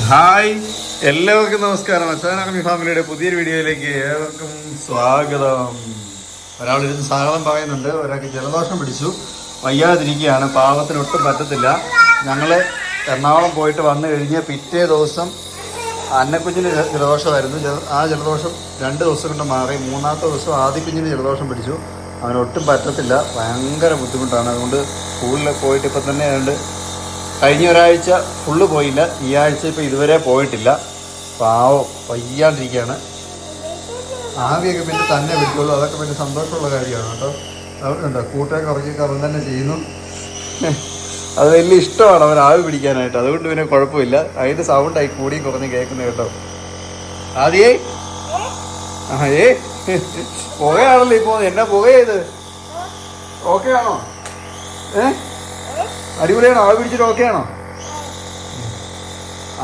Hi എല്ലാവർക്കും നമസ്കാരം. അച്ഛനാമി ഫാമിലിയുടെ പുതിയൊരു വീഡിയോയിലേക്ക് ഏവർക്കും സ്വാഗതം. ഒരാളിരുന്ന് സ്വാഗതം പറയുന്നുണ്ട്. ഒരാൾക്ക് ജലദോഷം പിടിച്ചു. വയ്യാതിരിക്കുകയാണ്. പാവത്തിന് ഒട്ടും പറ്റത്തില്ല. ഞങ്ങൾ എറണാകുളം പോയിട്ട് വന്നു കഴിഞ്ഞ് പിറ്റേ ദിവസം അന്നക്കുഞ്ഞിന് ജലദോഷമായിരുന്നു. ജല- ആ ജലദോഷം രണ്ട് ദിവസം കൊണ്ട് മാറി. മൂന്നാമത്തെ ദിവസം ആദ്യക്കുഞ്ഞിന് ജലദോഷം പിടിച്ചു. അവനൊട്ടും പറ്റത്തില്ല. ഭയങ്കര ബുദ്ധിമുട്ടാണ്. അതുകൊണ്ട് സ്കൂളിൽ പോയിട്ട് ഇപ്പം തന്നെ അതുകൊണ്ട് കഴിഞ്ഞ ഒരാഴ്ച ഫുള്ള് പോയില്ല. ഈ ആഴ്ച ഇപ്പം ഇതുവരെ പോയിട്ടില്ല. പാവം വയ്യാണ്ടിരിക്കുകയാണ് ആവിയൊക്കെ പിന്നെ തന്നെ വിളിക്കുള്ളൂ അതൊക്കെ പിന്നെ സന്തോഷമുള്ള കാര്യമാണ് കേട്ടോ. അവർക്കുണ്ട് കൂട്ടൊക്കെ ഉറക്കി കറന്ന് തന്നെ ചെയ്യുന്നു. അത് വലിയ ഇഷ്ടമാണ് അവൻ ആവി പിടിക്കാനായിട്ട്. അതുകൊണ്ട് പിന്നെ കുഴപ്പമില്ല. അതിന്റെ സൗണ്ടായി കൂടി കുറഞ്ഞ് കേൾക്കുന്നത് കേട്ടോ. ആദ്യേ? ആ ഏ? പുകയാണല്ലോ ഇപ്പോൾ എന്നാ പുകയത്? ഓക്കെ ആണോ? ഏ? അടിപൊളിയാണോ. ആവി പിടിച്ചിട്ട് ഓക്കെ ആണോ?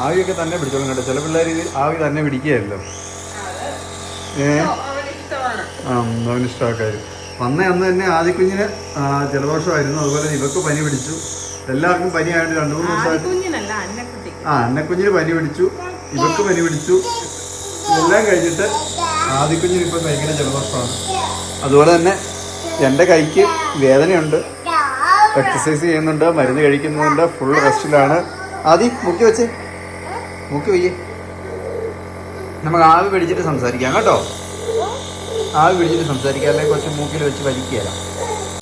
ആവിയൊക്കെ തന്നെ പിടിച്ചോളും കേട്ടോ. ചില പിള്ളേർ ആവി തന്നെ പിടിക്കുകയല്ലോ. ഏ? അവന് ഇഷ്ടമാക്കാര്. വന്ന അന്ന് തന്നെ ആദ്യക്കുഞ്ഞിന് ജലദോഷമായിരുന്നു. അതുപോലെ ഇവക്ക് പനി പിടിച്ചു. എല്ലാവർക്കും പനിയായിട്ട് രണ്ടു മൂന്ന് ദിവസമായിട്ട് ആ അന്നക്കുഞ്ഞിന് പനി പിടിച്ചു. ഇവക്ക് പനി പിടിച്ചു. എല്ലാം കഴിഞ്ഞിട്ട് ആദ്യക്കുഞ്ഞിന് ഇപ്പം ഭയങ്കര ജലദോഷമാണ്. അതുപോലെ തന്നെ എന്റെ കൈക്ക് വേദനയുണ്ട്. എക്സസൈസ് ചെയ്യുന്നുണ്ട് മരുന്ന് കഴിക്കുന്നുണ്ട് ഫുൾ റെസ്റ്റിലാണ് ആദ്യം മുക്കി വെച്ചേ. മുക്കി വയ്യേ. നമുക്ക് ആവി പിടിച്ചിട്ട് സംസാരിക്കാം കേട്ടോ. ആവി പിടിച്ചിട്ട് സംസാരിക്കാം അല്ലെങ്കിൽ കുറച്ച് മൂക്കിൽ വെച്ച് വലിക്കുകയല്ല